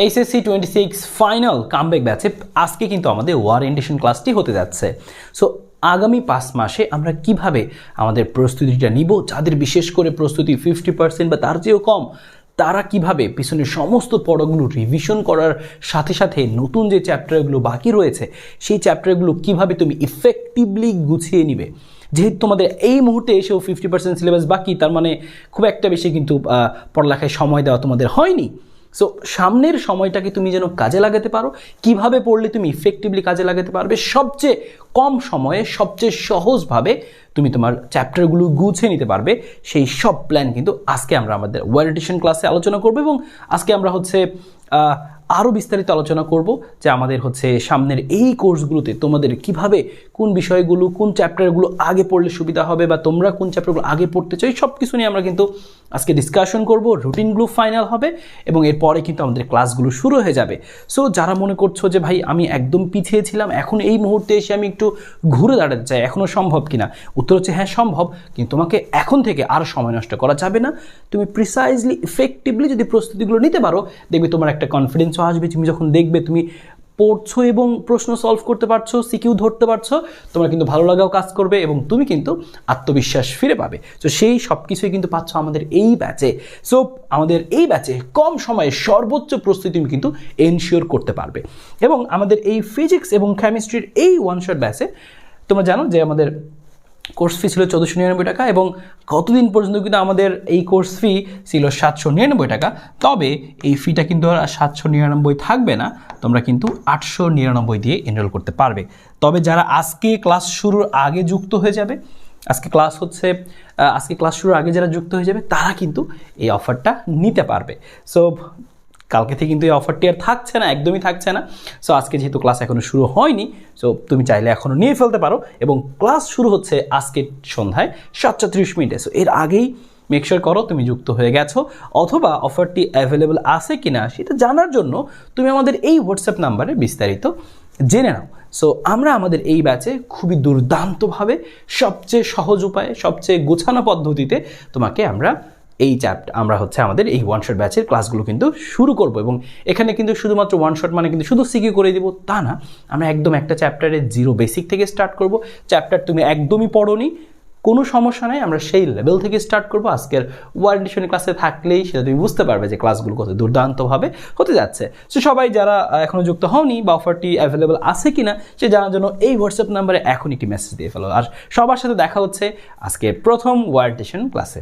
HSC twenty six final comeback ব্যাচে আজকে কিন্তু আমাদের ওয়ারেন্টেশন ক্লাসটি হতে যাচ্ছে। সো আগামী পাঁচ মাসে আমরা কীভাবে আমাদের প্রস্তুতিটা নিব? যাদের বিশেষ করে প্রস্তুতি ফিফটি পার্সেন্ট বা তার চেয়েও কম, তারা কীভাবে পিছনের সমস্ত পড়াগুলো রিভিশন করার সাথে সাথে নতুন যে চ্যাপ্টারগুলো বাকি রয়েছে, সেই চ্যাপ্টারগুলো কীভাবে তুমি ইফেক্টিভলি গুছিয়ে নিবে? যেহেতু তোমাদের এই মুহূর্তে এসেও ফিফটি পার্সেন্ট সিলেবাস বাকি, তার মানে খুব একটা বেশি কিন্তু পড়ালেখায় সময় দেওয়া তোমাদের হয়নি। সো সামনের সময়টাকে তুমি যেন কাজে লাগাতে পারো। কীভাবে পড়লে তুমি ইফেক্টিভলি কাজে লাগাতে পারবে? সবচেয়ে কম সময়ে, সবচেয়ে সহজভাবে তুমি তোমার চ্যাপ্টারগুলো গুছে নিতে পারবে। সেই সব প্ল্যান কিন্তু আজকে আমরা আমাদের ওয়ারিটেশন ক্লাসে আলোচনা করব এবং আজকে আমরা হচ্ছে আরও বিস্তারিত আলোচনা করব যে আমাদের হচ্ছে সামনের এই কোর্সগুলোতে তোমাদের কীভাবে কোন বিষয়গুলো, কোন চ্যাপ্টারগুলো আগে পড়লে সুবিধা হবে বা তোমরা কোন চ্যাপ্টারগুলো আগে পড়তে চাই সব কিছু নিয়ে আমরা কিন্তু আজকে ডিসকাশন করব। রুটিনগুলো ফাইনাল হবে এবং এরপরে কিন্তু আমাদের ক্লাসগুলো শুরু হয়ে যাবে। সো যারা মনে করছ যে ভাই আমি একদম পিছিয়ে ছিলাম, এখন এই মুহূর্তে এসে আমি একটু ঘুরে দাঁড়াতে চাই এখনও সম্ভব কিনা? উত্তর হচ্ছে হ্যাঁ সম্ভব, কিন্তু তোমাকে এখন থেকে আর সময় নষ্ট করা যাবে না। তুমি প্রিসাইজলি ইফেক্টিভলি যদি প্রস্তুতিগুলো নিতে পারো, দেখবে তোমার একটা কনফিডেন্সও আসবে, তুমি যখন দেখবে, তুমি পড়ছো এবং প্রশ্ন সলভ করতে পারছ সিকিউ ধরতে পারছ, তোমার কিন্তু ভালো লাগাও কাজ করবে এবং তুমি কিন্তু আত্মবিশ্বাস ফিরে পাবে। তো সেই সব কিছুই কিন্তু পাচ্ছ আমাদের এই ব্যাচে সো আমাদের এই ব্যাচে কম সময়ে সর্বোচ্চ প্রস্তুতি তুমি কিন্তু এনশিওর করতে পারবে। এবং আমাদের এই ফিজিক্স এবং কেমিস্ট্রির এই ওয়ান শট ব্যাচে তোমরা জানো যে আমাদের কোর্স ফি ছিল চোদ্দোশো নিরানব্বই টাকা এবং কতদিন পর্যন্ত কিন্তু আমাদের এই কোর্স ফি ছিল সাতশো নিরানব্বই টাকা। তবে এই ফিটা কিন্তু আর সাতশো নিরানব্বই থাকবে না, তোমরা কিন্তু আটশো নিরানব্বই দিয়ে এনরোল করতে পারবে। তবে যারা আজকে ক্লাস শুরুর আগে যুক্ত হয়ে যাবে, আজকে ক্লাস হচ্ছে আজকে ক্লাস শুরুর আগে যারা যুক্ত হয়ে যাবে, তারা কিন্তু এই অফারটা নিতে পারবে। সো কালকে থেকে কিন্তু এই অফারটি আর থাকছে না, একদমই থাকছে না। সো আজকে যেহেতু ক্লাস এখনও শুরু হয়নি সো তুমি চাইলে এখনও নিয়ে ফেলতে পারো। এবং ক্লাস শুরু হচ্ছে আজকে সন্ধ্যায় সাতটা ত্রিশ মিনিটে। সো এর আগেই মেকশোর করো তুমি যুক্ত হয়ে গেছো। অথবা অফারটি অ্যাভেলেবল আছে কি না সেটা জানার জন্য তুমি আমাদের এই হোয়াটসঅ্যাপ নাম্বারে বিস্তারিত জেনে নাও। সো আমরা আমাদের এই ব্যাচে খুবই দুর্দান্তভাবে সবচেয়ে সহজ উপায়ে, সবচেয়ে গোছানো পদ্ধতিতে তোমাকে আমরা এই চ্যাপ্টার আমরা হচ্ছে আমাদের এই ওয়ান শট ব্যাচের ক্লাসগুলো কিন্তু শুরু করব। এবং এখানে কিন্তু শুধুমাত্র ওয়ান শট মানে কিন্তু শুধু সিকিউ করে দিব তা না। আমরা একদম একটা চ্যাপ্টারে জিরো বেসিক থেকে স্টার্ট করব। চ্যাপ্টার তুমি একদমই পড়োনি কোনো সমস্যা নাই আমরা সেই লেভেল থেকে স্টার্ট করব। আজকের ওয়ারেন্টেশন ক্লাসে থাকলেই সেটা তুমি বুঝতে পারবে যে ক্লাসগুলো কত দুর্দান্তভাবে হতে যাচ্ছে। সো সবাই যারা আহ, এখনও যুক্ত হওনি বা অফারটি অ্যাভেলেবল আছে কিনা সে জানার জন্য এই হোয়াটসঅ্যাপ নাম্বারে এখন একটি মেসেজ দিয়ে ফেলো। আর সবার সাথে দেখা হচ্ছে আজকে প্রথম ওয়ারেন্টেশন ক্লাসে